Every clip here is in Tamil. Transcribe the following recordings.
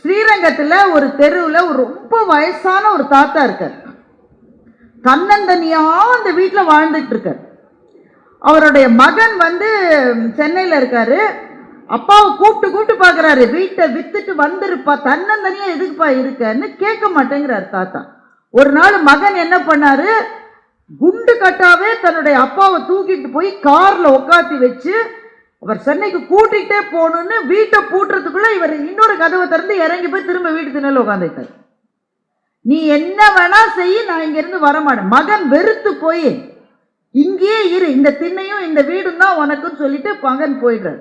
ஸ்ரீரங்கத்தில் ஒரு தெருவில் ஒரு ரொம்ப வயசான ஒரு தாத்தா இருக்கார். தன்னந்தனியாக அந்த வீட்டில் வாழ்ந்துட்டு இருக்கார். அவருடைய மகன் வந்து சென்னையில் இருக்காரு. அப்பாவை கூப்பிட்டு கூப்பிட்டு பார்க்குறாரு வீட்டை வித்துட்டு வந்துருப்பா. தன்னந்தனியாக எதுக்குப்பா இருக்கன்னு கேட்க மாட்டேங்கிறார் தாத்தா. ஒரு நாள் மகன் என்ன பண்ணாரு? குண்டு கட்டாவே தன்னுடைய அப்பாவை தூக்கிட்டு போய் காரில் உட்காத்தி வச்சு அவர் சென்னைக்கு கூட்டிகிட்டே போகணுன்னு வீட்டை பூட்டுறதுக்குள்ளே இவர் இன்னொரு கதவை திறந்து இறங்கி போய் திரும்ப வீட்டு திண்ணையில உட்காந்துட்டார் நீ என்ன வேணா செய்ய நான் இங்கேருந்து வரமாட்டேன். மகன் வெறுத்து போய் இங்கேயே இரு இந்த திண்ணையும் இந்த வீடும் தான் உனக்குன்னு சொல்லிட்டு மகன் போயிடுறாரு.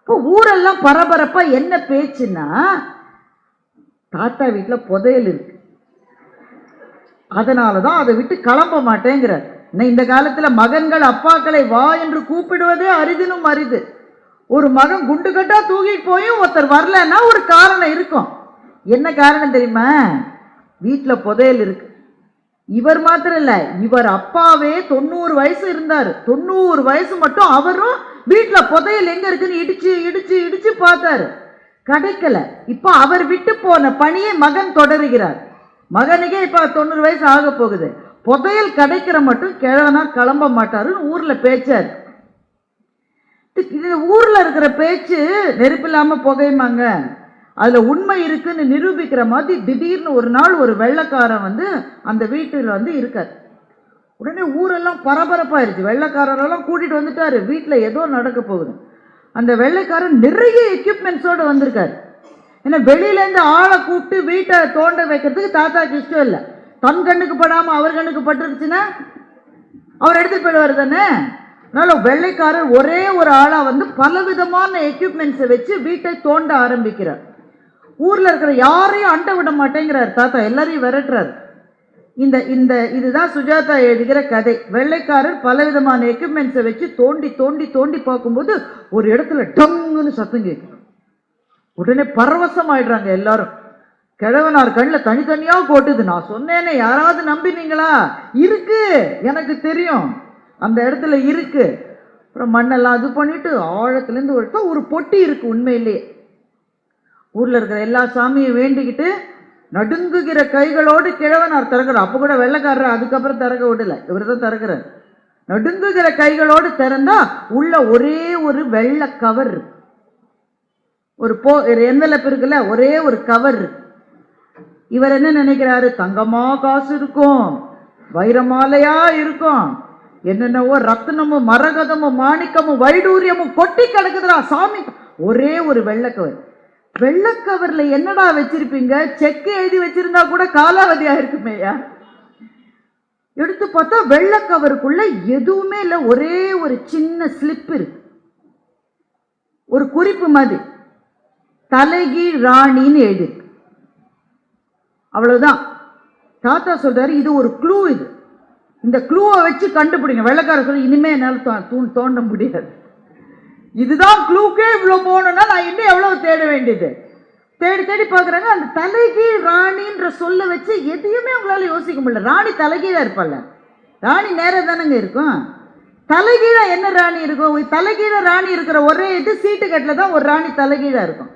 இப்போ ஊரெல்லாம் பரபரப்பாக என்ன பேச்சுன்னா தாத்தா வீட்டில் புதையல் இருக்கு. அதனால தான் அதை விட்டு கிளம்ப மாட்டேங்கிறார். இந்த காலத்தில் மகன்கள் அப்பாக்களை வா என்று கூப்பிடுவதே அரிதினும் அரிது. ஒரு மகன் குண்டு கட்டா தூக்கிட்டு போயும் ஒருத்தர் வரலன்னா ஒரு காரணம் இருக்கும். என்ன காரணம் தெரியுமா? வீட்டில் புதையல் இருக்கு. இவர் மாத்திரம் இல்லை இவர் அப்பாவே தொண்ணூறு வயசு இருந்தார். தொண்ணூறு வயசு மட்டும் அவரும் வீட்டில் புதையல் எங்கே இருக்குன்னு இடிச்சு இடிச்சு இடிச்சு பார்த்தாரு. கிடைக்கல. இப்போ அவர் விட்டு போன பணியை மகன் தொடருகிறார். மகனுக்கே இப்போ தொண்ணூறு வயசு ஆக போகுது. புதையல் கிடைக்கிற மட்டும் கிழவனா கிளம்ப மாட்டாருன்னு ஊரில் பேச்சார். இது ஊரில் இருக்கிற பேச்சு நெருப்பில்லாமல் புகையுமாங்க? அதில் உண்மை இருக்குன்னு நிரூபிக்கிற மாதிரி திடீர்னு ஒரு நாள் ஒரு வெள்ளைக்காரன் வந்து அந்த வீட்டில் வந்து இருக்கார். உடனே ஊரெல்லாம் பரபரப்பாயிருச்சு. வெள்ளைக்காரரெல்லாம் கூட்டிகிட்டு வந்துட்டார். வீட்டில் ஏதோ நடக்க போகுது. அந்த வெள்ளைக்காரன் நிறைய எக்யூப்மெண்ட்ஸோடு வந்திருக்கார். ஏன்னா வெளியிலேருந்து ஆளை கூப்பிட்டு வீட்டை தோண்ட வைக்கிறதுக்கு தாத்தாக்கு இஷ்டம் இல்லை. தன் கண்ணுக்கு படாமல் அவர் கண்ணுக்கு பட்டுருச்சுன்னா அவர் எடுத்துகிட்டு போயிடுவார் தானே? அதனால் வெள்ளைக்காரர் ஒரே ஒரு ஆளாக வந்து பலவிதமான எக்யூப்மெண்ட்ஸை வச்சு வீட்டை தோண்ட ஆரம்பிக்கிறார். ஊரில் இருக்கிற யாரையும் அண்டை விட மாட்டேங்கிறார் தாத்தா எல்லாரையும் விரட்டுறாரு. இந்த இந்த இதுதான் சுஜாதா எழுதுகிற கதை. வெள்ளைக்காரர் பலவிதமான எக்யூப்மெண்ட்ஸை வச்சு தோண்டி தோண்டி தோண்டி பார்க்கும்போது ஒரு இடத்துல டங்குன்னு சத்தம் கேட்கும் உடனே பரவசம் ஆயிடுறாங்க எல்லாரும். கிழவனார் கண்ணில் தனித்தனியாக கொட்டுது. நான் சொன்னேனே யாராவது நம்பினீங்களா? இருக்கு எனக்கு தெரியும். அந்த இடத்துல இருக்கு. அப்புறம் மண்ணெல்லாம் அது பண்ணிட்டு ஆழத்துலேருந்து ஒரு ஒரு பொட்டி இருக்கு உண்மையிலேயே ஊரில் இருக்கிற எல்லா சாமியும் வேண்டிக்கிட்டு நடுங்குகிற கைகளோடு கிழவனார் திறக்கிறார். அப்போ கூட வெள்ளைக்காரர் அதுக்கப்புறம் திறக்க விடல. இவர் தான் திறக்கிறார். நடுங்குகிற கைகளோடு திறந்தா உள்ள ஒரே ஒரு வெள்ளை கவர். ஒரு போ ஒரு இருக்குல்ல ஒரே ஒரு கவர். இவர் என்ன நினைக்கிறாரு? தங்கமா காசு இருக்கும். வைரமாலையா இருக்கும். என்னென்னவோ ரத்னமும் மரகதமும் மாணிக்கமும் வைடூரியமும் கொட்டி கிடக்குதுடா சாமி. ஒரே ஒரு வெள்ளைக்கவர். வெள்ளைக்கவர்ல என்னடா வச்சிருப்பீங்க? செக் எழுதி வச்சிருந்தா கூட காலாவதியா இருக்குமேயா எடுத்து பார்த்தா வெள்ளைக்கவருக்குள்ள எதுவுமே இல்லை. ஒரே ஒரு சின்ன ஸ்லிப் இருக்கு. ஒரு குறிப்பு மாதிரி. தலைகீழ் ராணின்னு எழுதிருக்கு அவ்வளவுதான். தாத்தா சொல்றாரு இது ஒரு க்ளூ இது. இந்த க்ளூவை வச்சு கண்டுபிடிங்க. வெள்ளக்கார சொல்லி இனிமே என்னால் தோ- தோண்ட முடியாது. இதுதான் க்ளூக்கே இவ்வளோ போகணும்னா நான் இன்னும் எவ்வளோ தேட வேண்டியது? தேடி தேடி பார்க்குறாங்க அந்த தலைகீழ் ராணின்ற சொல்ல வச்சு எதையுமே அவங்களால யோசிக்க முடியல. ராணி தலைகீழாக இருப்பாள்ல. ராணி நேரம் தானேங்க இருக்கும். தலைகீழாக என்ன ராணி இருக்கும்? தலைகீழாக ராணி இருக்கிற ஒரே இது சீட்டு கட்டில் தான் ஒரு ராணி தலைகீழாக இருக்கும்.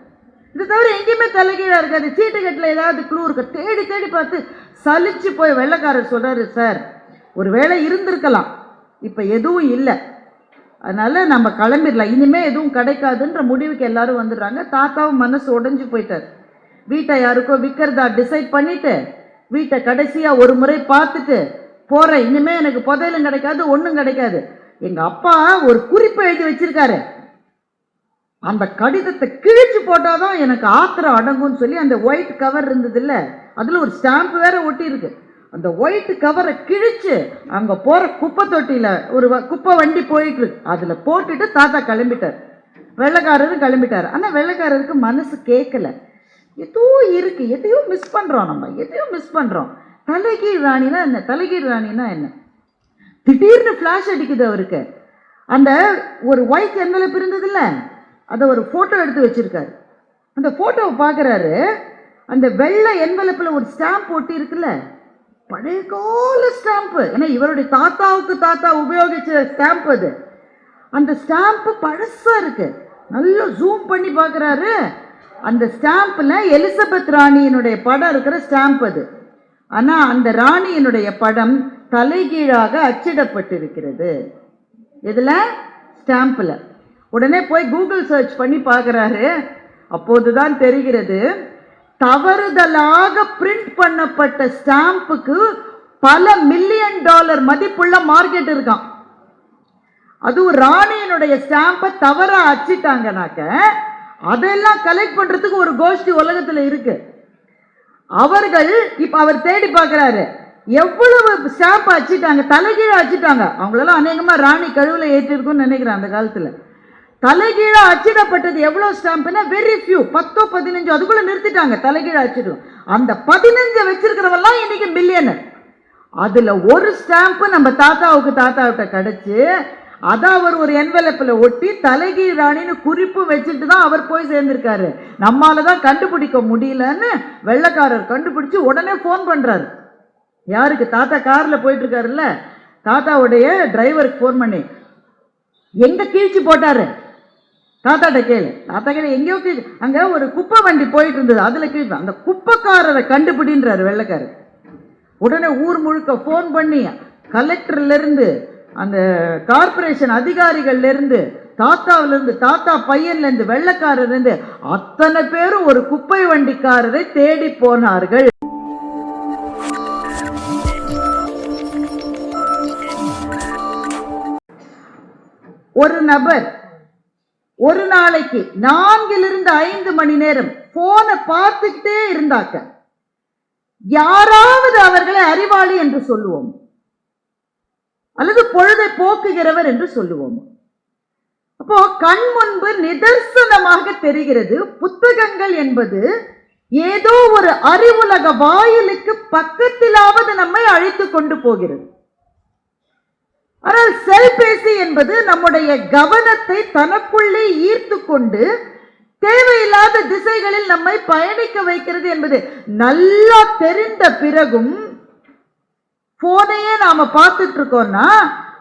இது தவிர எங்கேயுமே தலைகீழாக இருக்காது. சீட்டு கட்டில் ஏதாவது க்ளூ இருக்கு. தேடி தேடி பார்த்து சலிச்சு போய் வெள்ளைக்காரர் சொல்கிறாரு சார் ஒருவேளை இருந்திருக்கலாம். இப்போ எதுவும் இல்லை. அதனால் நம்ம கிளம்பிடலாம். இனிமேல் எதுவும் கிடைக்காதுன்ற முடிவுக்கு எல்லாரும் வந்துடுறாங்க. தாத்தாவும் மனசு உடைஞ்சு போயிட்டார். வீட்டை யாருக்கோ விற்கிறதா டிசைட் பண்ணிவிட்டு வீட்டை கடைசியாக ஒரு முறை பார்த்துட்டு போகிறேன் இனிமேல் எனக்கு புதையலும் கிடைக்காது ஒன்றும் கிடைக்காது. எங்கள் அப்பா ஒரு குறிப்பை எழுதி வச்சுருக்காரு. அந்த கடிதத்தை கிழிச்சு போட்டாதான் எனக்கு ஆத்திரம் அடங்கும்னு சொல்லி அந்த ஒயிட் கவர் இருந்ததில்ல அதில் ஒரு ஸ்டாம்ப் வேற ஒட்டி இருக்குது அந்த ஒயிட் கவரை கிழிச்சு அங்க போற குப்பை தொட்டியில ஒரு வ- குப்பை வண்டி போயிட்டு இருக்கு. அதுல போட்டுட்டு தாத்தா கிளம்பிட்டார். வெள்ளைக்காரரும் கிளம்பிட்டார். ஆனா வெள்ளைக்காரருக்கு மனசு கேட்கல எதோ இருக்கு. எதையோ மிஸ் பண்றோம் நம்ம. எதையோ மிஸ் பண்றோம். தலைகீழ் ராணினா என்ன? தலைகீழ் ராணினா என்ன? திடீர்னு ஃப்ளாஷ் அடிக்குது அவருக்கு. அந்த ஒரு ஒயிட் envelope இருந்ததுல்ல அதை ஒரு ஃபோட்டோ எடுத்து வச்சிருக்காரு. அந்த ஃபோட்டோவை பார்க்குறாரு அந்த வெள்ளை என்வலப்பில் ஒரு ஸ்டாம்ப் ஒட்டி இருக்குல்ல? பழைய கால ஸ்டாம்ப்பு ஏன்னா இவருடைய தாத்தாவுக்கு தாத்தா உபயோகிச்ச ஸ்டாம்ப் அது. அந்த ஸ்டாம்ப்பு பழசா இருக்கு. நல்லா ஜூம் பண்ணி பார்க்குறாரு அந்த ஸ்டாம்பில் எலிசபெத் ராணியினுடைய படம் இருக்கிற ஸ்டாம்ப் அது. ஆனால் அந்த ராணியினுடைய படம் தலைகீழாக அச்சிடப்பட்டிருக்கிறது. இதில் ஸ்டாம்பில் உடனே போய் கூகுள் சர்ச் பண்ணி பார்க்கறாரு அப்போதுதான் தெரிகிறது தவறுதலாக பிரிண்ட் பண்ணப்பட்ட ஸ்டாம்புக்கு பல மில்லியன் டாலர் மதிப்புள்ள மார்க்கெட் இருக்கான் அதுவும் ராணியினுடைய ஸ்டாம்பை தவறாக அச்சிட்டாங்கனாக்க அதெல்லாம் கலெக்ட் பண்றதுக்கு ஒரு கோஷ்டி உலகத்தில் இருக்கு. அவர்கள் இப்ப அவர் தேடி பார்க்குறாரு எவ்வளவு ஸ்டாம்ப் அச்சிட்டாங்க தலைகீழ அச்சிட்டாங்க. அவங்களெல்லாம் அநேகமா ராணி கழுவுல ஏற்றிருக்கும்னு நினைக்கிறேன் அந்த காலத்துல. தலைகீழ அச்சிடப்பட்டது எவ்வளோ ஸ்டாம்ப்னா வெரி ஃபியூ பத்தோ பதினஞ்சோ அதுக்குள்ளே நிறுத்திட்டாங்க தலைகீழ அச்சிடும். அந்த பதினஞ்சை வச்சிருக்கிறவெல்லாம் இன்னைக்கு மில்லியனர் அதில் ஒரு ஸ்டாம்ப்பு நம்ம தாத்தாவுக்கு தாத்தாவிட்ட கிடச்சி அதை அவர் ஒரு என்வெலப்பில் ஒட்டி தலைகீழ் ராணின்னு குறிப்பு வச்சுட்டு தான் அவர் போய் சேர்ந்திருக்காரு. நம்மால தான் கண்டுபிடிக்க முடியலன்னு வெள்ளைக்காரர் கண்டுபிடிச்சு உடனே ஃபோன் பண்ணுறாரு யாருக்கு? தாத்தா காரில் போயிட்டுருக்காருல்ல? தாத்தாவுடைய டிரைவருக்கு ஃபோன் பண்ணி எங்கே கீழ்ச்சி போட்டார்? தாத்தாட்ட கேளு. தாத்தா கேளு எங்கேயோ கீழ்ச்சி அங்கே ஒரு குப்பை வண்டி போயிட்டு இருந்தது அதில் கீழ்ச்சி அந்த குப்பைக்காரரை கண்டுபிடின்றாரு வெள்ளைக்காரர் உடனே ஊர் முழுக்க ஃபோன் பண்ணி கலெக்டர்லேருந்து அந்த கார்ப்பரேஷன் அதிகாரிகள்லேருந்து தாத்தாவிலேருந்து தாத்தா பையன்லேருந்து வெள்ளக்காரர்லேருந்து அத்தனை பேரும் ஒரு குப்பை வண்டிக்காரரை தேடி போனார்கள். ஒரு நபர் ஒரு நாளைக்கு நான்கிலிருந்து ஐந்து மணி நேரம் போனை பார்த்துக்கிட்டே இருந்தாக்க யாராவது அவர்களை அறிவாளி என்று சொல்லுவோம். அல்லது பொழுதை போக்குகிறவர் என்று சொல்லுவோம். அப்போ கண் முன்பு நிதர்சனமாக தெரிகிறது. புத்தகங்கள் என்பது ஏதோ ஒரு அறிவுலக வாயிலுக்கு பக்கத்திலாவது நம்மை அழைத்து கொண்டு போகிறது. ஆனால் செல்பேசி என்பது நம்முடைய கவனத்தை தனக்குள்ளே ஈர்த்து கொண்டு தேவையில்லாத திசைகளில் நம்மை பயணிக்க வைக்கிறது என்பது நல்லா தெரிந்த பிறகும் போனையே நாம பார்த்துட்டு இருக்கோம்னா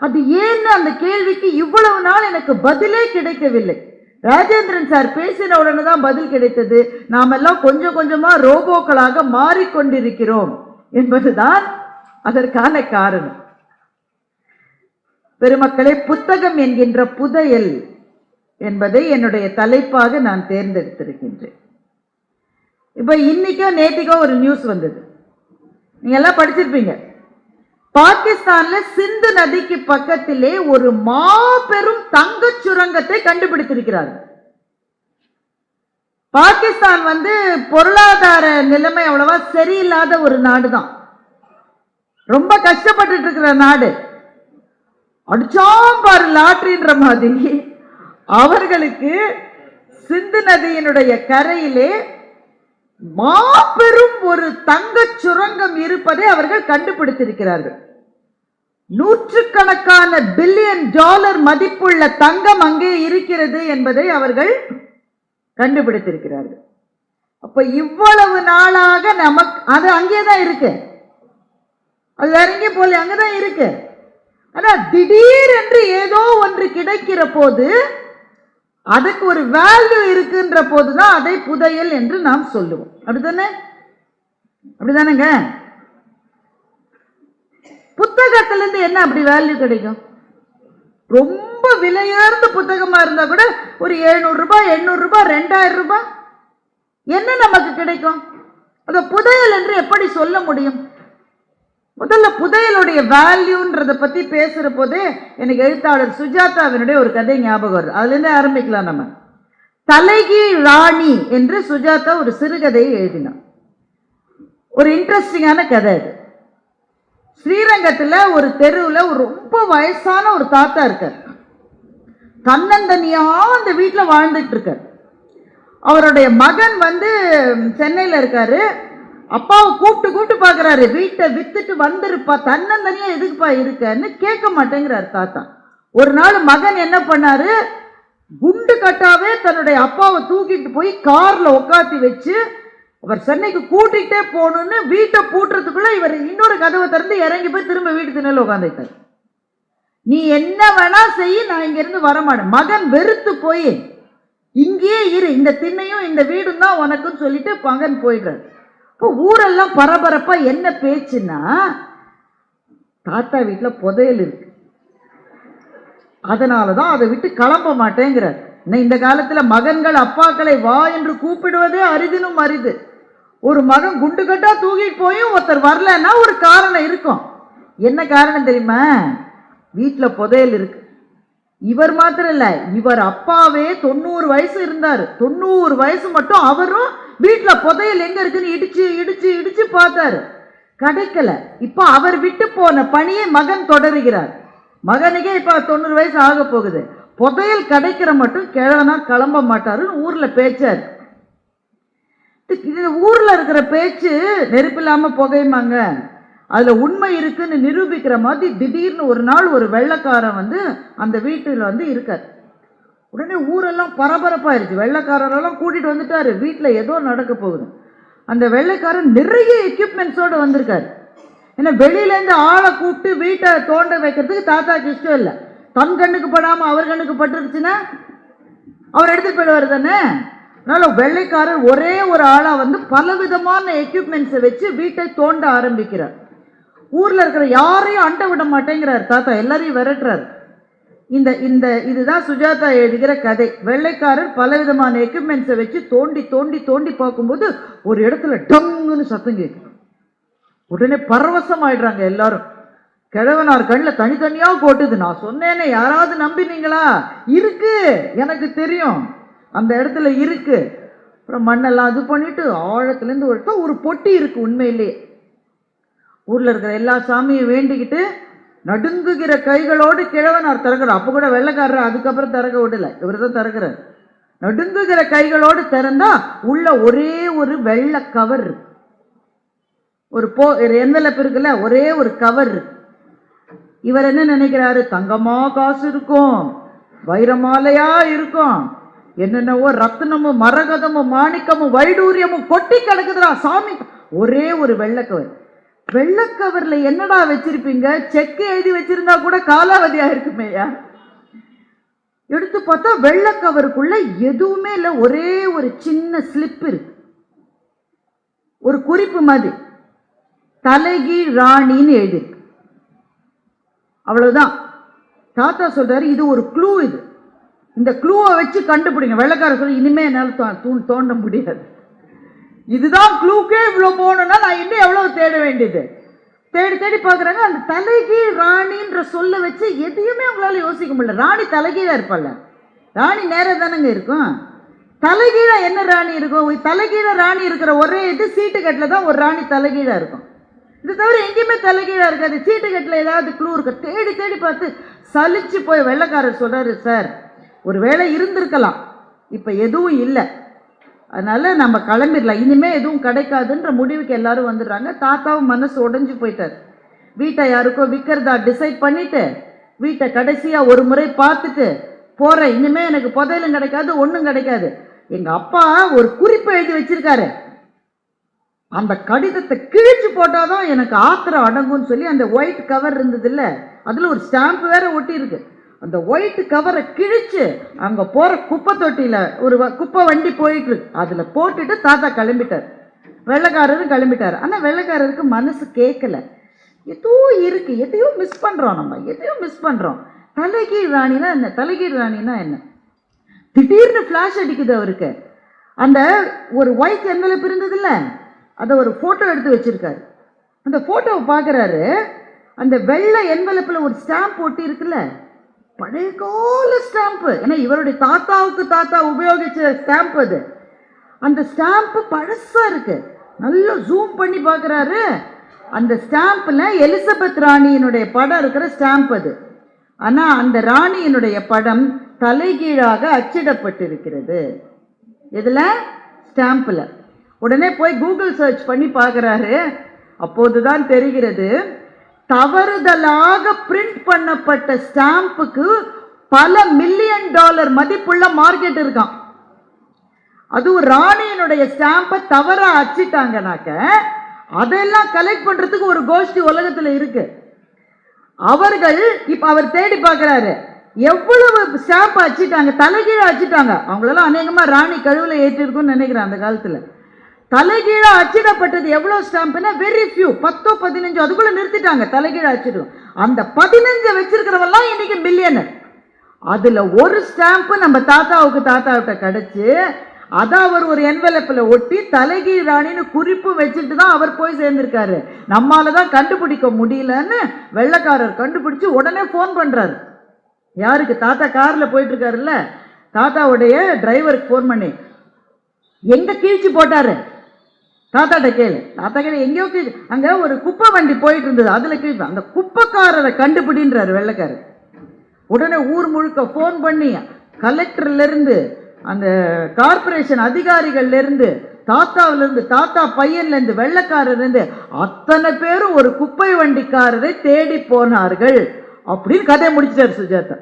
அது ஏன்னு அந்த கேள்விக்கு இவ்வளவு நாள் எனக்கு பதிலே கிடைக்கவில்லை. ராஜேந்திரன் சார் பேசின உடனே தான் பதில் கிடைத்தது. நாமெல்லாம் கொஞ்சம் கொஞ்சமாக ரோபோக்களாக மாறிக்கொண்டிருக்கிறோம் என்பதுதான் அதற்கான காரணம். பெருமக்களே புத்தகம் என்கின்ற புதையல் என்பதை என்னுடைய தலைப்பாக நான் தேர்ந்தெடுத்திருக்கின்றேன். இப்போ இன்னைக்கோ நேற்றுக்கோ ஒரு நியூஸ் வந்தது. நீங்க எல்லாம் படிச்சிருப்பீங்க. பாகிஸ்தான்ல சிந்து நதிக்கு பக்கத்திலே ஒரு மாபெரும் தங்கச் சுரங்கத்தை கண்டுபிடித்திருக்கிறார்கள் பாகிஸ்தான் வந்து பொருளாதார நிலைமை அவ்வளவா சரியில்லாத ஒரு நாடு தான் ரொம்ப கஷ்டப்பட்டுட்டு இருக்கிற நாடு. அடிச்சாம் பாரு லாட்ரின்ற மாதிரி. அவர்களுக்கு சிந்து நதியினுடைய கரையிலே மாபெரும் ஒரு தங்கச் சுரங்கம் இருப்பதை அவர்கள் கண்டுபிடித்திருக்கிறார்கள். நூற்றுக்கணக்கான பில்லியன் டாலர் மதிப்புள்ள தங்கம் அங்கே இருக்கிறது என்பதை அவர்கள் கண்டுபிடித்திருக்கிறார்கள். அப்ப இவ்வளவு நாளாக நமக்கு அது அங்கேதான் இருக்கு. அது வேற எங்கேயும் போல அங்கதான் இருக்கு. ஆனா திடீர் என்று ஏதோ ஒன்று கிடைக்கிற போது அதுக்கு ஒரு வேல்யூ இருக்குன்ற போது தான் அதை புதையல் என்று நாம் சொல்லுவோம். அப்படித்தானே? அப்படிதானேங்க? புத்தகத்திலிருந்து என்ன அப்படி வேல்யூ கிடைக்கும்? ரொம்ப விலையுயர்ந்த புத்தகமா இருந்தா கூட ஒரு எழுநூறு ரூபாய் எண்ணூறு ரூபாய் ரெண்டாயிரம் ரூபாய் என்ன நமக்கு கிடைக்கும்? அதை புதையல் என்று எப்படி சொல்ல முடியும்? முதல்ல புதையலுடைய வேல்யூன்றதை பற்றி பேசுகிற போதே எனக்கு எழுத்தாளர் சுஜாதாவினுடைய ஒரு கதை ஞாபகம் வருது. அதுலேருந்து ஆரம்பிக்கலாம் நம்ம. தலைகி ராணி என்று சுஜாதா ஒரு சிறுகதையை எழுதினோம் ஒரு இன்ட்ரெஸ்டிங்கான கதை அது. ஸ்ரீரங்கத்தில் ஒரு தெருவில் ஒரு ரொம்ப வயசான ஒரு தாத்தா இருக்கார். தன்னந்தனியாக அந்த வீட்டில் வாழ்ந்துட்டு இருக்கார். அவருடைய மகன் வந்து சென்னையில் இருக்காரு. அப்பாவை கூப்பிட்டு கூப்பிட்டு பார்க்குறாரு. வீட்டை வித்துட்டு வந்துருப்பா. தன்னந்தனியாக எதுக்குப்பா இருக்கன்னு கேட்க மாட்டேங்கிறார் தாத்தா. ஒரு நாள் மகன் என்ன பண்ணாரு? குண்டு கட்டாவே தன்னுடைய அப்பாவை தூக்கிட்டு போய் காரில் உட்காத்தி வச்சு அவர் சென்னைக்கு கூட்டிகிட்டே போகணுன்னு வீட்டை பூட்டுறதுக்குள்ளே இவர் இன்னொரு கதவை திறந்து இறங்கி போய் திரும்ப வீட்டு திண்ணில் உட்காந்துட்டார் நீ என்ன வேணா செய் நான் இங்கேருந்து வரமாட்டேன். மகன் வெறுத்து போய் இங்கேயே இரு. இந்த திண்ணையும் இந்த வீடும் தான் உனக்குன்னு சொல்லிட்டு மகன் போயிடுறாரு. இப்போ ஊரெல்லாம் பரபரப்பா என்ன பேச்சுன்னா தாத்தா வீட்டில் புதையல் இருக்கு. அதனால தான் அதை விட்டு கிளம்ப மாட்டேங்கிறார். இன்னும் இந்த காலத்தில் மகன்கள் அப்பாக்களை வா என்று கூப்பிடுவதே அரிதினும் அரிது. ஒரு மகன் குண்டு கட்டா தூக்கிட்டு போயும் ஒருத்தர் வரலன்னா ஒரு காரணம் இருக்கும். என்ன காரணம் தெரியுமா? வீட்டில் புதையல் இருக்கு. இவர் மாத்திரம் இல்லை இவர் அப்பாவே தொண்ணூறு வயசு இருந்தார். தொண்ணூறு வயசு மட்டும் அவரும் வீட்டில் புதையல் எங்கே இருக்குன்னு இடிச்சு இடிச்சு இடிச்சு பார்த்தாரு. கிடைக்கல. இப்போ அவர் விட்டு போன பணியை மகன் தொடருகிறார். மகனுக்கே இப்போ தொண்ணூறு வயசு ஆக போகுது. புதையல் கிடைக்கிற மட்டும் கிழவனா கிளம்ப மாட்டாருன்னு ஊரில் பேச்சார். இது ஊரில் இருக்கிற பேச்சு நெருப்பில்லாமல் புகையுமாங்க அதில் உண்மை இருக்குன்னு நிரூபிக்கிற மாதிரி திடீர்னு ஒரு நாள் ஒரு வெள்ளைக்காரன் வந்து அந்த வீட்டில் வந்து இருக்கார். உடனே ஊரெல்லாம் பரபரப்பாயிருச்சு. வெள்ளைக்காரரெல்லாம் கூட்டிட்டு வந்துட்டாரு. வீட்டில் ஏதோ நடக்க போகுது. அந்த வெள்ளைக்காரன் நிறைய எக்யூப்மெண்ட்ஸோடு வந்திருக்காரு. ஏன்னா வெளியிலேருந்து ஆளை கூப்பிட்டு வீட்டை தோண்ட வைக்கிறதுக்கு தாத்தாக்கு இஷ்டம் இல்லை. தன் கண்ணுக்கு படாமல் அவர் கண்ணுக்கு பட்டுருச்சுன்னா அவர் எடுத்து போயிடுவார் தானே? அதனால் வெள்ளைக்காரர் ஒரே ஒரு ஆளாக வந்து பலவிதமான எக்யூப்மெண்ட்ஸை வச்சு வீட்டை தோண்ட ஆரம்பிக்கிறார். ஊரில் இருக்கிற யாரையும் அண்டை விட மாட்டேங்கிறார் தாத்தா. எல்லாரையும் விரட்டுறாரு. இந்த இந்த இதுதான் சுஜாதா எழுதுகிற கதை. வெள்ளைக்காரர் பலவிதமான எக்யூப்மெண்ட்ஸை வச்சு தோண்டி தோண்டி தோண்டி பார்க்கும்போது ஒரு இடத்துல டங்குன்னு சத்தம் கேட்கும் உடனே பரவசம் ஆயிடுறாங்க எல்லாரும். கிழவனார் கண்ணில் தனித்தனியாக கொட்டுது நான் சொன்னேனே யாராவது நம்பினீங்களா? இருக்கு எனக்கு தெரியும். அந்த இடத்துல இருக்கு. அப்புறம் மண்ணெல்லாம் இது பண்ணிட்டு ஆழத்துலேருந்து ஒரு ஒரு பொட்டி இருக்கு உண்மையிலேயே ஊரில் இருக்கிற எல்லா சாமியும் வேண்டிக்கிட்டு நடுங்குகிற கைகளோடு கிழவனார் திறக்கிறார். அப்போ கூட வெள்ளைக்காரர் அதுக்கப்புறம் திறக்க விடல. இவர் தான் திறக்கிறார். நடுங்குகிற கைகளோடு திறந்தா உள்ள ஒரே ஒரு வெள்ளை கவர். ஒரு போ ஒரு எந்தலப்பு இருக்குல்ல ஒரே ஒரு கவர். இவர் என்ன நினைக்கிறாரு? தங்கமா காசு இருக்கும். வைரமாலையா இருக்கும். என்னென்னவோ ரத்னமும் மரகதமும் மாணிக்கமும் வைடூரியமும் கொட்டி கிடக்குதுரா சாமி. ஒரே ஒரு வெள்ளக்கவர் வெள்ளைக்கவர்ல என்னடா வச்சிருப்பீங்க? செக் எழுதி வச்சிருந்தா கூட காலாவதியா இருக்குமேயா? எடுத்து பார்த்தா வெள்ளைக்கவருக்குள்ள எதுவுமே இல்லை. ஒரே ஒரு சின்ன ஸ்லிப் இருக்கு. ஒரு குறிப்பு மாதிரி. தலைகீழ் ராணின்னு எழுதிருக்கு. அவ்வளவுதான். தாத்தா சொல்றாரு இது ஒரு க்ளூ இது. இந்த க்ளூவை வச்சு கண்டுபிடிங்க. வெள்ளக்காரர் சொல்லி இனிமே என்னால் தோ- தூண் தோண்ட முடியாது. இதுதான் க்ளூக்கே இவ்வளோ போகணும்னா நான் இன்னும் எவ்வளோ தேட வேண்டியது? தேடி தேடி பார்க்குறாங்க. அந்த தலைகீழ் ராணின்ற சொல்ல வச்சு எதையுமே அவங்களால யோசிக்க முடியல. ராணி தலைகீழாக இருப்பாள் ராணி நேராக தானேங்க இருக்கும். தலைகீழாக என்ன ராணி இருக்கும்? தலைகீழாக ராணி இருக்கிற ஒரே இது சீட்டுக்கட்டில் தான் ஒரு ராணி தலைகீழாக இருக்கும். இது தவிர எங்கேயுமே தலைகீழாக இருக்காது. சீட்டுக்கட்டில் ஏதாவது க்ளூ இருக்கு. தேடி தேடி பார்த்து சலிச்சு போய் வெள்ளைக்காரர் சொல்கிறாரு சார் ஒரு வேளை இருந்திருக்கலாம். இப்போ எதுவும் இல்லை. அதனால் நம்ம கிளம்பிடலாம். இனிமேல் எதுவும் கிடைக்காதுன்ற முடிவுக்கு எல்லாரும் வந்துடுறாங்க. தாத்தாவும் மனசு உடஞ்சி போயிட்டார். வீட்டை யாருக்கோ விற்கிறதா டிசைட் பண்ணிவிட்டு வீட்டை கடைசியாக ஒரு முறை பார்த்துட்டு போகிறேன் இனிமே எனக்கு புதையலும் கிடைக்காது ஒன்றும் கிடைக்காது. எங்கள் அப்பா ஒரு குறிப்பை எழுதி வச்சிருக்காரு. அந்த கடிதத்தை கிழிச்சு போட்டாதான் எனக்கு ஆத்திரம் அடங்கும்னு சொல்லி அந்த ஒயிட் கவர் இருந்தது அதில் ஒரு ஸ்டாம்ப் வேறு ஒட்டியிருக்கு. அந்த ஒயிட் கவரை கிழிச்சு அங்க போற குப்பை தொட்டியில ஒரு வ- குப்பை வண்டி போயிட்டு இருக்கு. அதுல போட்டுட்டு தாத்தா கிளம்பிட்டார். வெள்ளைக்காரரும் கிளம்பிட்டார். ஆனா வெள்ளைக்காரருக்கு மனசு கேட்கல எதோ இருக்கு. எதையோ மிஸ் பண்றோம் நம்ம. எதையோ மிஸ் பண்றோம். தலைகீழ் ராணினா என்ன? தலைகீழ் ராணினா என்ன? திடீர்னு ஃப்ளாஷ் அடிக்குது அவருக்கு. அந்த ஒரு ஒயிட் என்வெலப் இருந்ததுல்ல அதை ஒரு ஃபோட்டோ எடுத்து வச்சிருக்காரு. அந்த ஃபோட்டோவை பார்க்குறாரு அந்த வெள்ளை என்வலப்பில் ஒரு ஸ்டாம்ப் ஒட்டி இருக்குல்ல? பழைய கால ஸ்டாம்ப்பு ஏன்னா இவருடைய தாத்தாவுக்கு தாத்தா உபயோகிச்ச ஸ்டாம்ப் அது. அந்த ஸ்டாம்ப்பு பழசா இருக்கு. நல்லா ஜூம் பண்ணி பார்க்குறாரு அந்த ஸ்டாம்பில் எலிசபெத் ராணியினுடைய படம் இருக்கிற ஸ்டாம்ப் அது. ஆனால் அந்த ராணியினுடைய படம் தலைகீழாக அச்சிடப்பட்டிருக்கிறது. இதில் ஸ்டாம்பில் உடனே போய் கூகுள் சர்ச் பண்ணி பார்க்குறாரு அப்போதுதான் தெரிகிறது தவறுதலாக பிரிண்ட் பண்ணப்பட்ட ஸ்டாம்புக்கு பல மில்லியன் டாலர் மதிப்புள்ள மார்க்கெட் இருக்கான் அதுவும் ராணியினுடைய ஸ்டாம்பை தவறாக அச்சிட்டாங்கனாக்க அதெல்லாம் கலெக்ட் பண்றதுக்கு ஒரு கோஷ்டி உலகத்தில் இருக்கு. அவர்கள் இப்ப அவர் தேடி பார்க்குறாரு எவ்வளவு ஸ்டாம்ப் அச்சிட்டாங்க தலைகீழ அச்சிட்டாங்க. அவங்களெல்லாம் அநேகமா ராணி கழுவுல ஏற்றிருக்கும்னு நினைக்கிறேன் அந்த காலத்துல. தலைகீழ அச்சிடப்பட்டது எவ்வளோ ஸ்டாம்ப்னா வெரி ஃபியூ பத்தோ பதினஞ்சோ அதுக்குள்ளே நிறுத்திட்டாங்க தலைகீழ அச்சிடும். அந்த பதினஞ்சை வச்சிருக்கிறவெல்லாம் இன்னைக்கு மில்லியனர் அதில் ஒரு ஸ்டாம்ப்பு நம்ம தாத்தாவுக்கு தாத்தாவிட்ட கிடச்சி அதை அவர் ஒரு என்வெலப்பில் ஒட்டி தலைகீழ் ராணின்னு குறிப்பு வச்சுட்டு தான் அவர் போய் சேர்ந்திருக்காரு. நம்மால தான் கண்டுபிடிக்க முடியலன்னு வெள்ளைக்காரர் கண்டுபிடிச்சு உடனே ஃபோன் பண்ணுறாரு யாருக்கு? தாத்தா காரில் போயிட்டு இருக்காருல்ல தாத்தாவுடைய டிரைவருக்கு ஃபோன் பண்ணி எங்கே கீழ்ச்சி போட்டாரு? தாத்தாட்ட கேளு. தாத்தா கேளு எங்கேயோ கீழ்ச்சி அங்க ஒரு குப்பை வண்டி போயிட்டு இருந்தது அதுல கீழ்ச்சி அந்த குப்பைக்காரரை கண்டுபிடின்றாரு வெள்ளைக்காரர் உடனே ஊர் முழுக்க ஃபோன் பண்ணி கலெக்டர்ல இருந்து அந்த கார்ப்பரேஷன் அதிகாரிகள்ல இருந்து இருந்து தாத்தா பையன்ல இருந்து இருந்து அத்தனை பேரும் ஒரு குப்பை வண்டிக்காரரை தேடி போனார்கள் அப்படின்னு கதையை முடிச்சிட்டாரு சுஜாதா.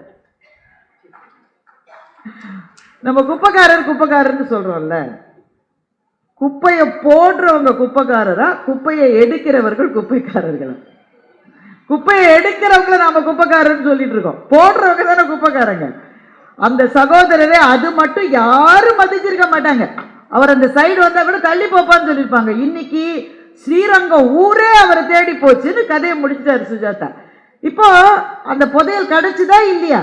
நம்ம குப்பைக்காரர் குப்பைக்காரர்னு சொல்றோம்ல. குப்பையை போடுறவங்க குப்பைக்காரரா? குப்பையை எடுக்கிறவர்கள் குப்பைக்காரர்களா? குப்பையை எடுக்கிறவங்கள நாம குப்பைக்காரர்னு சொல்லிட்டு இருக்கோம். போடுறவங்க தானே குப்பைக்காரங்க. அந்த சகோதரரை அது மட்டும் யாரும் மதிச்சிருக்க மாட்டாங்க. அவர் அந்த சைடு வந்தா கூட தள்ளி போப்பான்னு சொல்லியிருப்பாங்க. இன்னைக்கு ஸ்ரீரங்கம் ஊரே அவரை தேடி போச்சுன்னு கதையை முடிச்சிட்டாரு சுஜாதா. இப்போ அந்த புதையல் கிடைச்சுதா இல்லையா?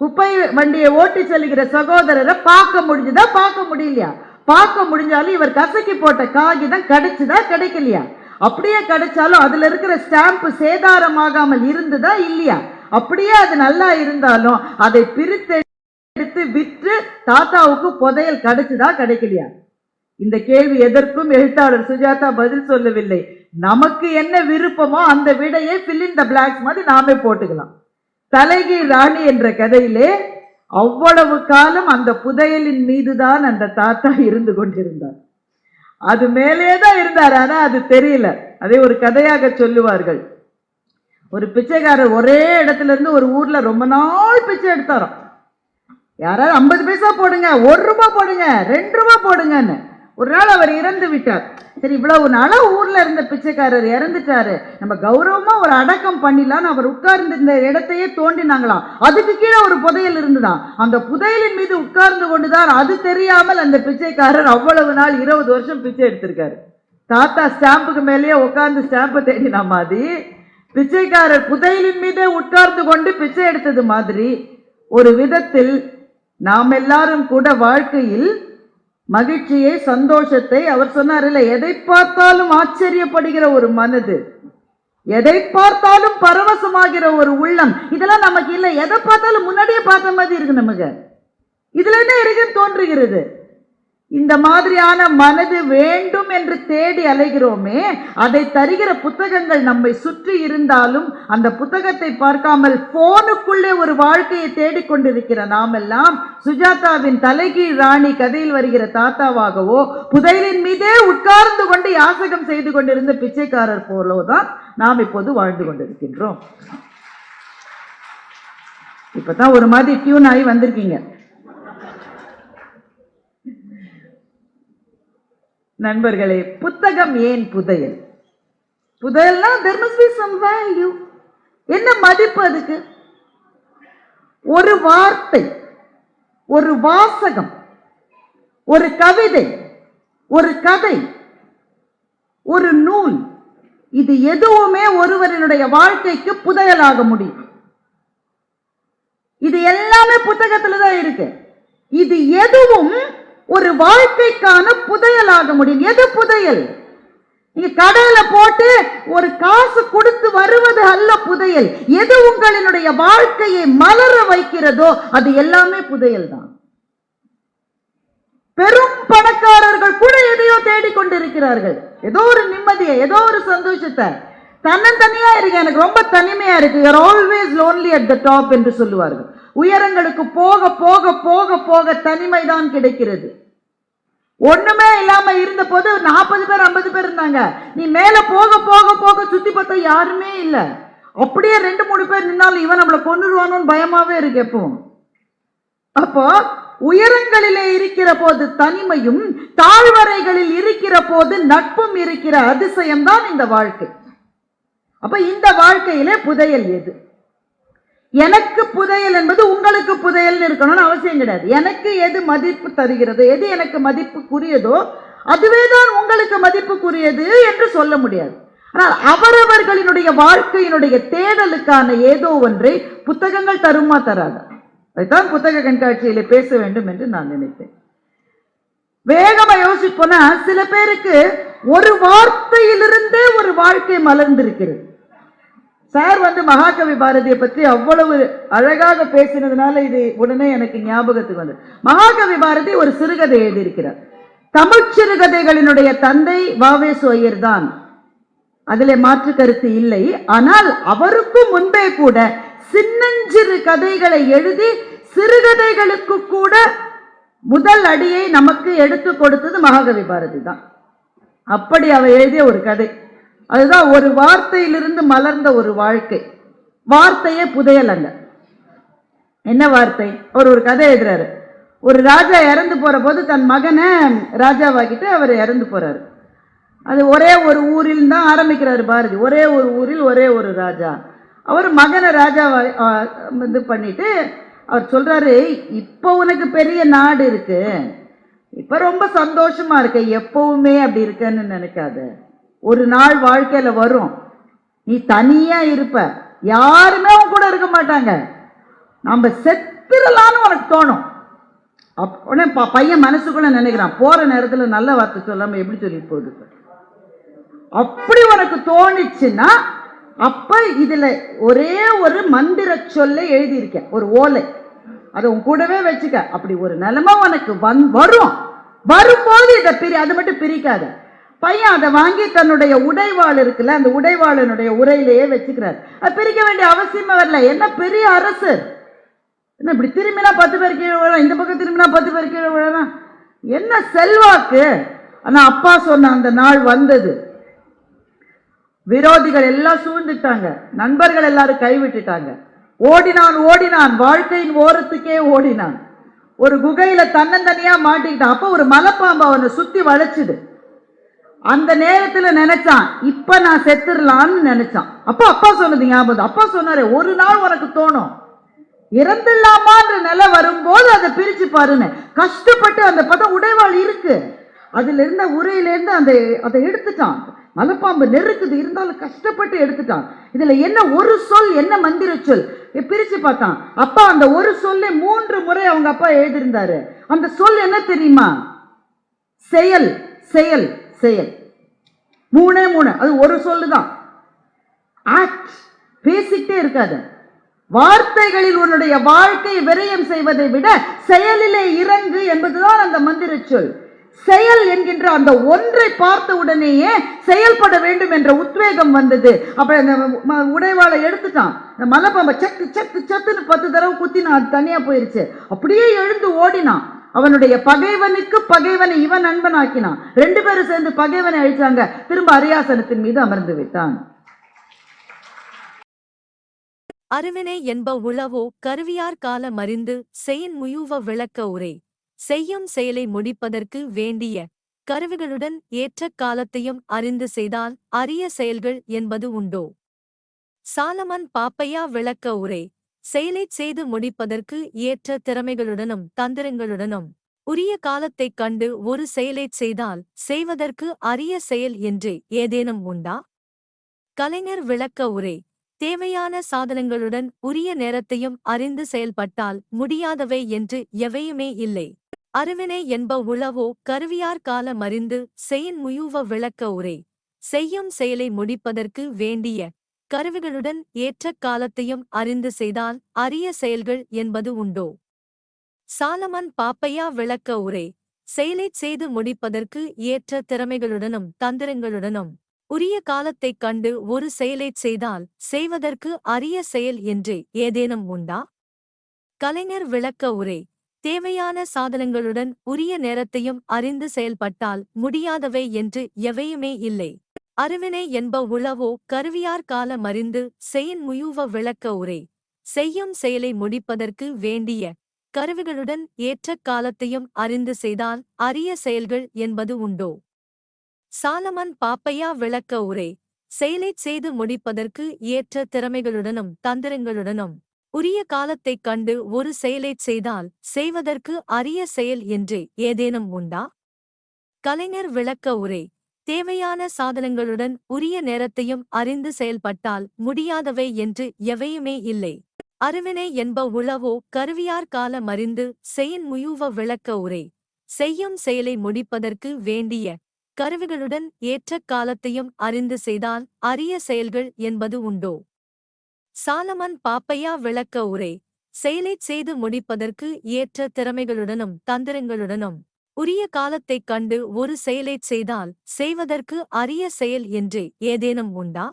குப்பை வண்டியை ஓட்டி செல்கிற சகோதரரை பார்க்க முடிஞ்சுதா? பார்க்க முடியலையா? பார்க்க முடிஞ்சாலும் இவர் கசக்கி போட்ட காகிதம் கிடைச்சுதா கிடைக்கலையா? அப்படியே கிடைச்சாலும் அதுல இருக்கிற ஸ்டாம்ப் சேதாரமாகாமல் இருந்ததா இல்லையா? அப்படியே அது நல்லா இருந்தாலும் அதை பிரித்தெடுத்து விற்று தாத்தாவுக்கு புதையல் கிடைச்சுதா கிடைக்கலையா? இந்த கேள்வி எதற்கும் எழுத்தாளர் சுஜாதா பதில் சொல்லவில்லை. நமக்கு என்ன விருப்பமோ அந்த விடையை ஃபில் இன் த blanks மாதிரி நாமே போட்டுக்கலாம். தலைகி ராணி என்ற கதையிலே அவ்வளவு காலம் அந்த புதையலின் மீதுதான் அந்த தாத்தா இருந்து கொண்டிருந்தார். அது மேலே தான் இருந்தார் ஆனால் அது தெரியல. அதை ஒரு கதையாக சொல்லுவார்கள். ஒரு பிச்சைக்காரர் ஒரே இடத்துல இருந்து ஒரு ஊர்ல ரொம்ப நாள் பிச்சை எடுத்தாரோ யாராவது ஐம்பது பைசா போடுங்க ஒரு ரூபா போடுங்க ரெண்டு ரூபா போடுங்கன்னு. ஒரு நாள் அவர் இறந்து விட்டார். சரி இவ்வளவு நாளாக ஊரில் இருந்த பிச்சைக்காரர் இறந்துட்டாரு. நம்ம கௌரவமாக ஒரு அடக்கம் பண்ணிடலான்னு அவர் உட்கார்ந்து இந்த இடத்தையே தோண்டினாங்களாம். அதுக்கு கீழே ஒரு புதையல் இருந்துதான். அந்த புதையலின் மீது உட்கார்ந்து கொண்டுதான் அது தெரியாமல் அந்த பிச்சைக்காரர் அவ்வளவு நாள் இருபது வருஷம் பிச்சை எடுத்திருக்காரு. தாத்தா ஸ்டாம்புக்கு மேலேயே உட்கார்ந்து ஸ்டாம்பை தேடின மாதிரி பிச்சைக்காரர் புதையலின் மீதே உட்கார்ந்து கொண்டு பிச்சை எடுத்தது மாதிரி ஒரு விதத்தில் நாம் எல்லாரும் கூட வாழ்க்கையில் மகிழ்ச்சியை சந்தோஷத்தை அவர் சொன்னார். இல்லை எதை பார்த்தாலும் ஆச்சரியப்படுகிற ஒரு மனது எதை பார்த்தாலும் பரவசமாகிற ஒரு உள்ளம் இதெல்லாம் நமக்கு இல்லை. எதை பார்த்தாலும் முன்னாடியே பார்த்த மாதிரி இருக்கு நமக்கு. இதுல என்ன இருக்குன்னு தோன்றுகிறது. இந்த மாதிரியான மனது வேண்டும் என்று தேடி அலைகிறோமே அதை தருகிற புத்தகங்கள் நம்மை சுற்றி இருந்தாலும் அந்த புத்தகத்தை பார்க்காமல் போனுக்குள்ளே ஒரு வாழ்க்கையை தேடிக்கொண்டிருக்கிற நாமெல்லாம் சுஜாதாவின் தலைகீழ் ராணி கதையில் வருகிற தாத்தாவாகவோ புதையலின் மீதே உட்கார்ந்து கொண்டு யாசகம் செய்து கொண்டிருந்த பிச்சைக்காரர் போலோதான் நாம் இப்போது வாழ்ந்து கொண்டிருக்கின்றோம். இப்பதான் ஒரு மாதிரி டியூன் ஆகி வந்திருக்கீங்க. நண்பர்களே புத்தகம் ஏன் புதையல்? புதையல்னா there சம் be என்ன மதிப்பு அதுக்கு? ஒரு வார்த்தை ஒரு வாசகம் ஒரு கவிதை ஒரு கதை ஒரு நூல் இது எதுவுமே ஒருவரினுடைய வாழ்க்கைக்கு புதையலாக முடியும். இது எல்லாமே புத்தகத்துல தான் இருக்கு. இது எதுவும் ஒரு வாழ்க்கைக்கான புதையலாக முடியும். எது புதையல்? நீங்க கடையில போட்டு ஒரு காசு கொடுத்து வருவது அல்ல புதையல். எது உங்களினுடைய வாழ்க்கையை மலர வைக்கிறதோ அது எல்லாமே புதையல் தான். பெரும் பணக்காரர்கள் கூட எதையோ தேடிக்கொண்டிருக்கிறார்கள். ஏதோ ஒரு நிம்மதியை ஏதோ ஒரு சந்தோஷத்தை. தன்னந்தனியா இருக்கு எனக்கு ரொம்ப தனிமையா இருக்கு. You're always lonely at the top என்று சொல்லுவார்கள். உயரங்களுக்கு போக போக போக போக தனிமை தான் கிடைக்கிறது. ஒண்ணுமே இல்லாம இருந்த போது நாற்பது பேர் ஐம்பது பேர் இருந்தாங்க. நீ மேல போக போக போக சுத்தி பார்த்தா யாருமே இல்லை. அப்படியே ரெண்டு மூணு பேர் நின்னாலும் இவன் நம்மளை கொண்டுடுவானோன்னு பயமாவே இருக்கு எப்பவும் அப்போ உயரங்களிலே இருக்கிற போது தனிமையும் தாழ்வரைகளில் இருக்கிற போது நட்பும் இருக்கிற அதிசயம் தான் இந்த வாழ்க்கை. அப்ப இந்த வாழ்க்கையிலே புதையல் எது? எனக்கு புதையல் என்பது உங்களுக்கு புதையல்னு இருக்கணும்னு அவசியம் கிடையாது. எனக்கு எது மதிப்பு தருகிறது எது எனக்கு மதிப்புக்குரியதோ அதுவே தான் உங்களுக்கு மதிப்புக்குரியது என்று சொல்ல முடியாது. ஆனால் அவரவர்களினுடைய வாழ்க்கையினுடைய தேடலுக்கான ஏதோ ஒன்றை புத்தகங்கள் தருமா தராதா? அதைத்தான் புத்தக கண்காட்சியிலே பேச வேண்டும் என்று நான் நினைத்தேன். வேகமா யோசிப்போனா சில பேருக்கு ஒரு வார்த்தையிலிருந்தே ஒரு வாழ்க்கை மலர்ந்திருக்கிறது. சார் வந்து மகாகவி பாரதியை பற்றி அவ்வளவு அழகாக பேசினதுனால இது உடனே எனக்கு ஞாபகத்துக்கு வந்தது. மகாகவி பாரதி ஒரு சிறுகதை எழுதியிருக்கிறார். தமிழ் சிறுகதைகளினுடைய தந்தை வாவேசு ஐயர் தான் அதில் மாற்று கருத்து இல்லை. ஆனால் அவருக்கும் முன்பே கூட சின்னஞ்சிறு கதைகளை எழுதி சிறுகதைகளுக்கு கூட முதல் அடியை நமக்கு எடுத்து கொடுத்தது மகாகவி பாரதி தான். அப்படி அவர் எழுதிய ஒரு கதை. அதுதான் ஒரு வார்த்தையிலிருந்து மலர்ந்த ஒரு வாழ்க்கை. வார்த்தையே புதையல் அல்ல என்ன வார்த்தை? அவர் ஒரு கதை எழுதுறாரு. ஒரு ராஜா இறந்து போற போது தன் மகனை ராஜாவாக்கிட்டு அவர் இறந்து போறாரு. அது ஒரே ஒரு ஊரில் தான் ஆரம்பிக்கிறாரு பாரதி. ஒரே ஒரு ஊரில் ஒரே ஒரு ராஜா. அவர் மகனை ராஜாவா இது பண்ணிட்டு அவர் சொல்றாரு இப்போ உனக்கு பெரிய நாடு இருக்கு. இப்போ ரொம்ப சந்தோஷமா இருக்க. எப்பவுமே அப்படி இருக்கேன்னு நினைக்காது. ஒரு நாள் வாழ்க்கையில வரும். நீ தனியா இருப்ப. யாருமே உன் கூட இருக்க மாட்டாங்க. நம்ம செத்துடலான்னு உனக்கு தோணும். அப் உடனே ப- பையன் மனசுக்குள்ள நினைக்கிறான். போற நேரத்தில் நல்ல வார்த்தை சொல்லாம எப்படி சொல்லி போகுது அப்படி உனக்கு தோணுச்சுன்னா அப்ப இதுல ஒரே ஒரு மந்திர சொல்லை எழுதியிருக்கேன். ஒரு ஓலை. அதை உன் கூடவே வச்சுக்க. அப்படி ஒரு நிலைமை உனக்கு வந் வரும். வரும்போது இதை பிரி அது மட்டும் பிரிக்காத. பையன் அதை வாங்கி தன்னுடைய உடைவாள் இருக்குல்ல அந்த உடைவாளனுடைய உரையிலேயே வச்சுக்கிறார். அது பிரிக்க வேண்டிய அவசியமே வரல. என்ன பெரிய அரசு? என்ன இப்படி திரும்பினா பத்து பேர் கீழே விழா இந்த பக்கம் திரும்பினா பத்து பேர் கீழே விழா என்ன செல்வாக்கு? ஆனா அப்பா சொன்ன அந்த நாள் வந்தது. விரோதிகள் எல்லாம் சூழ்ந்துட்டாங்க. நண்பர்கள் எல்லாரும் கைவிட்டுட்டாங்க. ஓடினான் ஓடினான். வாழ்க்கையின் ஓரத்துக்கே ஓடினான். ஒரு குகையில தன்னந்தனியா மாட்டிக்கிட்டான். அப்போ ஒரு மலைப்பாம்பு அவனை சுத்தி வளைச்சுது. அந்த நேரத்துல நினைச்சான் இப்ப நான் செத்துடலான்னு நினைச்சான். அப்ப அப்பா சொன்னது ஞாபகம் அப்பா சொன்னாரு ஒரு நாள் உனக்கு தோணும். இறந்துடலாமான்ற நிலை வரும்போது அதை பிரிச்சு பாருன்னு. கஷ்டப்பட்டு அந்த பதம் உடைவாள் இருக்கு. அதுல இருந்த உரையில இருந்து அந்த அதை எடுத்துட்டான். மலைப்பாம்பு நெருக்குது. இருந்தாலும் கஷ்டப்பட்டு எடுத்துட்டான். இதுல என்ன ஒரு சொல் என்ன மந்திர சொல்? பிரிச்சு பார்த்தான். அப்பா அந்த ஒரு சொல்லை மூன்று முறை அவங்க அப்பா எழுதியிருந்தாரு. அந்த சொல் என்ன தெரியுமா? செயல் செயல். செயல். மூணே மூணு. அது ஒரு சொல்லு தான் ஆக்ட் பேசிக்கிட்டே இருக்காது. வார்த்தைகளில் உன்னுடைய வாழ்க்கையை விரயம் செய்வதை விட செயலிலே இறங்கு என்பதுதான் அந்த மந்திர சொல். செயல் என்கின்ற அந்த ஒன்றை பார்த்த உடனேயே செயல்பட வேண்டும் என்ற உத்வேகம் வந்தது. அப்ப அந்த உடைவாளை எடுத்துட்டான். இந்த மலைப்பாம்பை சத்து சத்து சத்துன்னு பத்து தடவை குத்தி நான் தனியா போயிருச்சு. அப்படியே எழுந்து ஓடினான். அவனுடைய பகைவனுக்கு பகைவனை இவன் நண்பனாக்கினான் ரெண்டு பேரும் சேர்ந்து பகைவனை அழிச்சாங்க. திரும்ப அரியாசனத்தின் மீது அமர்ந்து விட்டான் அருவினை என்ப உளவோ கருவியார் கால மறிந்து செயின் முயுவ விளக்க உரை. செய்யும் செயலை முடிப்பதற்கு வேண்டிய கருவிகளுடன் ஏற்ற காலத்தையும் அறிந்து செய்தால் அரிய செயல்கள் என்பது உண்டோ? சாலமன் பாப்பையா விளக்க உரை. செயலைச் செய்து முடிப்பதற்கு ஏற்ற திறமைகளுடனும் தந்திரங்களுடனும். உரிய காலத்தைக் கண்டு ஒரு செயலைச் செய்தால் செய்வதற்கு அரிய செயல் என்று ஏதேனும் உண்டா? கலைஞர் விளக்க உரை. தேவையான சாதனங்களுடன் உரிய நேரத்தையும் அறிந்து செயல்பட்டால் முடியாதவை என்று எவையுமே இல்லை. அருவினை என்ப உளவோ கருவியார் கால மறிந்து செயின் முயுவ விளக்க உரை. செய்யும் செயலை முடிப்பதற்கு வேண்டிய கருவிகளுடன் ஏற்ற காலத்தையும் அறிந்து செய்தால் அரிய செயல்கள் என்பது உண்டோ? சாலமன் பாப்பையா விளக்க உரை. செயலைச் செய்து முடிப்பதற்கு ஏற்ற திறமைகளுடனும் தந்திரங்களுடனும் உரிய காலத்தைக் கண்டு ஒரு செயலைச் செய்தால் செய்வதற்கு அரிய செயல் என்று ஏதேனும் உண்டா? கலைஞர் விளக்க உரை. தேவையான சாதனங்களுடன் உரிய நேரத்தையும் அறிந்து செயல்பட்டால் முடியாதவை என்று எவையுமே இல்லை. அருவினை என்ப உளவோ கருவியார் கால மறிந்து செயின் முயுவ விளக்க உரை. செய்யும் செயலை முடிப்பதற்கு வேண்டிய கருவிகளுடன் ஏற்ற காலத்தையும் அறிந்து செய்தால் அரிய செயல்கள் என்பது உண்டோ? சாலமன் பாப்பையா விளக்க உரை. செயலைச் செய்து முடிப்பதற்கு ஏற்ற திறமைகளுடனும் தந்திரங்களுடனும் உரிய காலத்தைக் கண்டு ஒரு செயலைச் செய்தால் செய்வதற்கு அரிய செயல் என்று ஏதேனும் உண்டா? கலைஞர் விளக்க உரை. தேவையான சாதனங்களுடன் உரிய நேரத்தையும் அறிந்து செயல்பட்டால் முடியாதவை என்று எவையுமே இல்லை. அறிவினை என்ப உளவோ கருவியார் கால மறிந்து செயின் முயுவ விளக்க உரை. செய்யும் செயலை முடிப்பதற்கு வேண்டிய கருவிகளுடன் ஏற்ற காலத்தையும் அறிந்து செய்தால் அரிய செயல்கள் என்பது உண்டோ? சாலமன் பாப்பையா விளக்க உரை. செயலைச் செய்து முடிப்பதற்கு ஏற்ற திறமைகளுடனும் தந்திரங்களுடனும் உரிய காலத்தைக் கண்டு ஒரு செயலைச் செய்தால் செய்வதற்கு அரிய செயல் என்று ஏதேனும் உண்டா?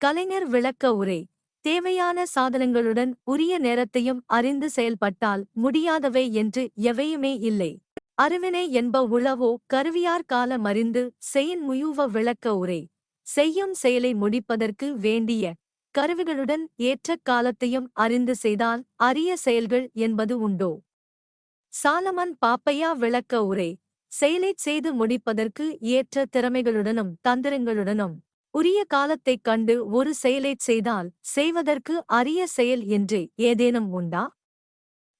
கலைஞர் விளக்க உரை. தேவையான சாதனங்களுடன் உரிய நேரத்தையும் அறிந்து செயல்பட்டால் முடியாதவை என்று எவையுமே இல்லை. அறிவினை என்ப உளவோ கருவியார் கால மறிந்து செயின் முயுவ விளக்க உரை. செய்யும் செயலை முடிப்பதற்கு வேண்டிய கருவிகளுடன் ஏற்ற காலத்தையும் அறிந்து செய்தால் அரிய செயல்கள் என்பது உண்டோ? சாலமன் பாப்பையா விளக்க உரை. செயலைச் செய்து முடிப்பதற்கு ஏற்ற திறமைகளுடனும் தந்திரங்களுடனும். உரிய காலத்தைக் கண்டு ஒரு செயலைச் செய்தால் செய்வதற்கு அரிய செயல் என்று ஏதேனும் உண்டா?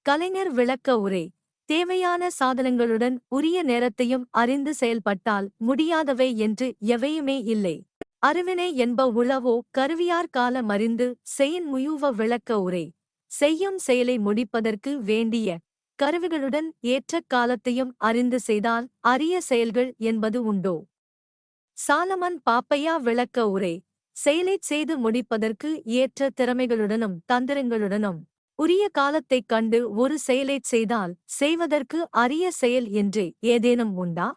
கலைஞர் விளக்க உரை. தேவையான சாதனங்களுடன் உரிய நேரத்தையும் அறிந்து செயல்பட்டால் முடியாதவை என்று எவையுமே இல்லை. அறிவினை என்ப உளவோ கருவியார் கால மறிந்து செயின் முயுவ விளக்க உரை. செய்யும் செயலை முடிப்பதற்கு வேண்டிய கருவிகளுடன் ஏற்ற காலத்தையும் அறிந்து செய்தால் அரிய செயல்கள் என்பது உண்டோ? சாலமன் பாப்பையா விளக்க உரை. செயலைச் செய்து முடிப்பதற்கு ஏற்ற திறமைகளுடனும் தந்திரங்களுடனும். உரிய காலத்தைக் கண்டு ஒரு செயலைச் செய்தால் செய்வதற்கு அரிய செயல் என்று ஏதேனும் உண்டா?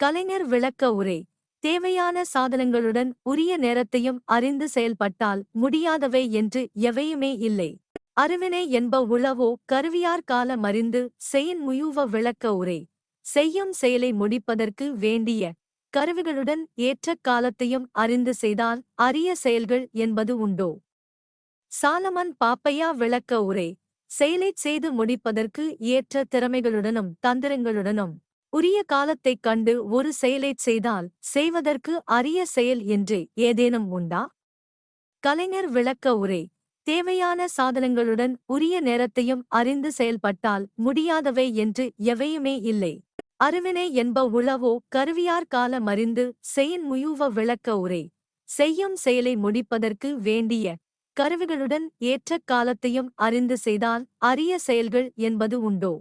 கலைஞர் விளக்க உரை. தேவையான சாதனங்களுடன் உரிய நேரத்தையும் அறிந்து செயல்பட்டால் முடியாதவை என்று எவையுமே இல்லை. அறிவினை என்ப உளவோ கருவியார் கால மறிந்து செயின் முயுவ விளக்க உரை. செய்யும் செயலை முடிப்பதற்கு வேண்டிய கருவிகளுடன் ஏற்ற காலத்தையும் அறிந்து செய்தால் அரிய செயல்கள் என்பது உண்டோ? சாலமன் பாப்பையா விளக்க உரை. செயலைச் செய்து முடிப்பதற்கு ஏற்ற திறமைகளுடனும் தந்திரங்களுடனும் உரிய காலத்தைக் கண்டு ஒரு செயலைச் செய்தால் செய்வதற்கு அரிய செயல் என்று ஏதேனும் உண்டா? கலைஞர் விளக்க உரை. தேவையான சாதனங்களுடன் உரிய நேரத்தையும் அறிந்து செயல்பட்டால் முடியாதவை என்று எவையுமே இல்லை. அறிவினை என்ப உளவோ கருவியார் கால மறிந்து செயின் முயுவ விளக்க உரை. செய்யும் செயலை முடிப்பதற்கு வேண்டிய கருவிகளுடன் ஏற்ற காலத்தையும் அறிந்து செய்தால் அரிய செயல்கள் என்பது உண்டோ?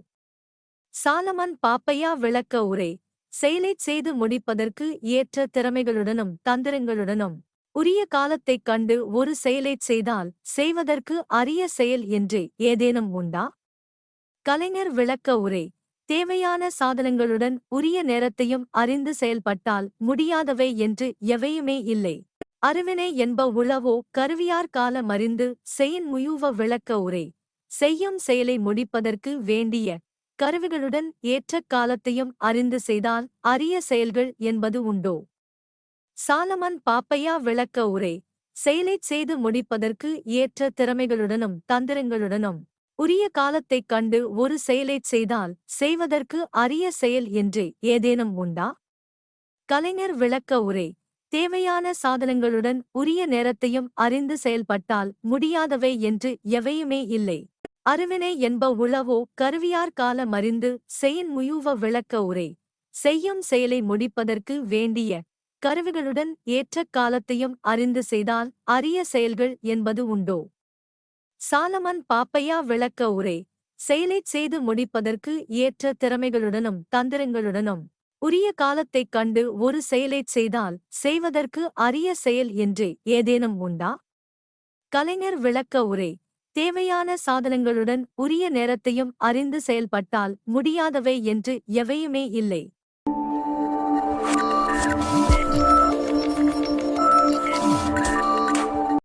சாலமன் பாப்பையா விளக்க உரை. செயலைச் செய்து முடிப்பதற்கு ஏற்ற திறமைகளுடனும் தந்திரங்களுடனும் உரிய காலத்தைக் கண்டு ஒரு செயலைச் செய்தால் செய்வதற்கு அரிய செயல் என்று ஏதேனும் உண்டா? கலைஞர் விளக்க உரை. தேவையான சாதனங்களுடன் உரிய நேரத்தையும் அறிந்து செயல்பட்டால் முடியாதவை என்று எவையுமே இல்லை. அறிவினை என்ப உளவோ கருவியார் கால மறிந்து செயின் முயுவ விளக்க உரை. செய்யும் செயலை முடிப்பதற்கு வேண்டிய கருவிகளுடன் ஏற்ற காலத்தையும் அறிந்து செய்தால் அரிய செயல்கள் என்பது உண்டோ? சாலமன் பாப்பையா விளக்க உரை. செயலைச் செய்து முடிப்பதற்கு ஏற்ற திறமைகளுடனும் தந்திரங்களுடனும். உரிய காலத்தைக் கண்டு ஒரு செயலைச் செய்தால் செய்வதற்கு அரிய செயல் என்று ஏதேனும் உண்டா? கலைஞர் விளக்க உரை. தேவையான சாதனங்களுடன் உரிய நேரத்தையும் அறிந்து செயல்பட்டால் முடியாதவை என்று எவையுமே இல்லை. அறிவினை என்ப உளவோ கருவியார் கால மறிந்து செயின் முயுவ விளக்க உரை. செய்யும் செயலை முடிப்பதற்கு வேண்டிய கருவிகளுடன் ஏற்ற காலத்தையும் அறிந்து செய்தால் அரிய செயல்கள் என்பது உண்டோ? சாலமன் பாப்பையா விளக்க உரை. செயலைச் செய்து முடிப்பதற்கு ஏற்ற திறமைகளுடனும் தந்திரங்களுடனும் உரிய காலத்தைக் கண்டு ஒரு செயலைச் செய்தால் செய்வதற்கு அரிய செயல் என்று ஏதேனும் உண்டா? கலைஞர் விளக்க உரை. தேவையான சாதனங்களுடன் உரிய நேரத்தையும் அறிந்து செயல்பட்டால் முடியாதவை என்று எவையுமே இல்லை.